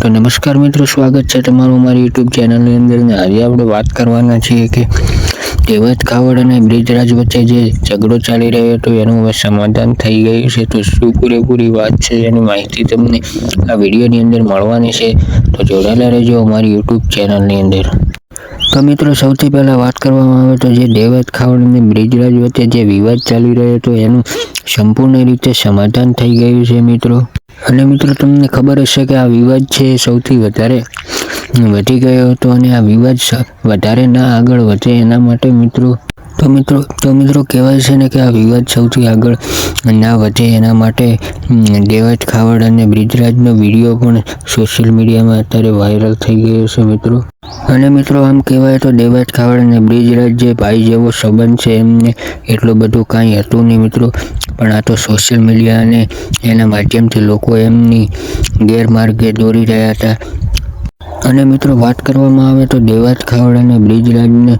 તો નમસ્કાર મિત્રો, સ્વાગત છે તમારું અમારી યુટ્યુબ ચેનલની અંદર. ને આજે આપણે વાત કરવાના છીએ કે દેવત કાવડ અને બ્રિજરાજ વચ્ચે જે ઝઘડો ચાલી રહ્યો હતો, એનું હવે સમાધાન થઈ ગયું છે. તો શું પૂરેપૂરી વાત છે એની માહિતી તમને આ વિડીયોની અંદર મળવાની છે. તો જોડાયેલા રહેજો અમારી યુટ્યુબ ચેનલની અંદર. તો મિત્રો, સૌથી પહેલાં વાત કરવામાં આવે તો જે દેવત ખાવડ અને બ્રિજરાજ વચ્ચે જે વિવાદ ચાલી રહ્યો હતો, એનું સંપૂર્ણ રીતે સમાધાન થઈ ગયું છે મિત્રો. અને મિત્રો, તમને ખબર હશે કે આ વિવાદ છે એ સૌથી વધારે વધી ગયો હતો અને આ વિવાદ વધારે ના આગળ વધે એના માટે મિત્રો, તો મિત્રો તો મિત્રો કહેવાય છે ને કે આ વિવાદ સૌથી આગળ ના વધે એના માટે દેવાજ ખાવડ અને બ્રિજરાજનો વીડિયો પણ સોશિયલ મીડિયામાં અત્યારે વાયરલ થઈ ગયો છે મિત્રો. અને મિત્રો, આમ કહેવાય તો દેવાજ ખાવડ અને બ્રિજરાજ જે ભાઈ જેવો સંબંધ છે એમને એટલું બધું કાંઈ હતું નહીં મિત્રો. પણ આ તો સોશિયલ મીડિયા અને એના માધ્યમથી લોકો એમની ગેરમાર્ગે દોરી રહ્યા હતા. અને મિત્રો વાત કરવામાં આવે તો દેવાત ખાવડ અને બ્રિજરાજને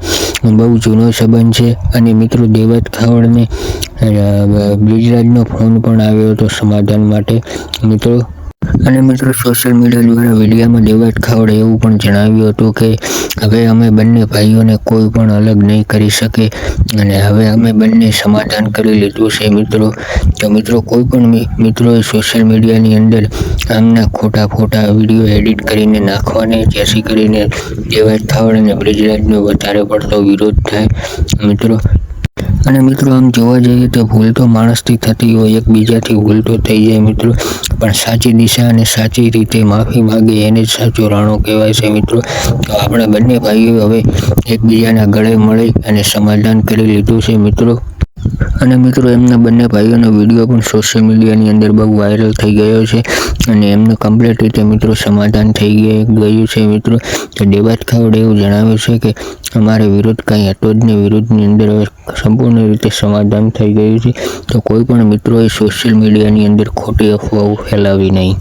બહુ જૂનો સંબંધ છે. અને મિત્રો દેવાત ખાવડને બ્રિજરાજનો ફોન પણ આવ્યો હતો સમાધાન માટે. મિત્રો અને મિત્રો સોશિયલ મીડિયા દ્વારા વિડીયોમાં દેવાત ખાવડે એવું પણ જણાવ્યું હતું કે, હવે અમે બંને ભાઈઓને કોઈ પણ અલગ નહીં કરી શકે અને હવે અમે બંને સમાધાન કરી લીધું છે મિત્રો. તો મિત્રો કોઈ પણ મિત્રોએ સોશિયલ મીડિયાની અંદર આમના ખોટા ખોટા વીડિયો એડિટ કરીને નાખવાને, જેથી કરીને દેવાજ ખાવડ અને બ્રિજરાજનો વધારે પડતો વિરોધ થાય. મિત્રો અને મિત્રો, આમ જોવા જઈએ તો ભૂલ તો માણસથી થતી હોય, એકબીજાથી ભૂલ તો થઈ જાય મિત્રો. પણ સાચી દિશા અને સાચી રીતે માફી માગે એને જ સાચો રાણો કહેવાય છે મિત્રો. તો આપણે બંને ભાઈઓ હવે એકબીજાના ગળે મળી અને સમાધાન કરી લીધું છે મિત્રો. અને મિત્રો, એમના બંને ભાઈઓનો વીડિયો પણ સોશિયલ મીડિયાની અંદર બહુ વાયરલ થઈ ગયો છે અને એમનું કમ્પ્લીટ રીતે મિત્રો સમાધાન થઈ ગયું છે મિત્રો. તો દેવાત ખાવડે એવું જણાવ્યું છે કે અમારે વિરોધ કાંઈ હતો જ નહીં. વિરોધની અંદર સંપૂર્ણ રીતે સમાધાન થઈ ગયું છે. તો કોઈ પણ મિત્રોએ સોશિયલ મીડિયાની અંદર ખોટી અફવાઓ ફેલાવી નહીં.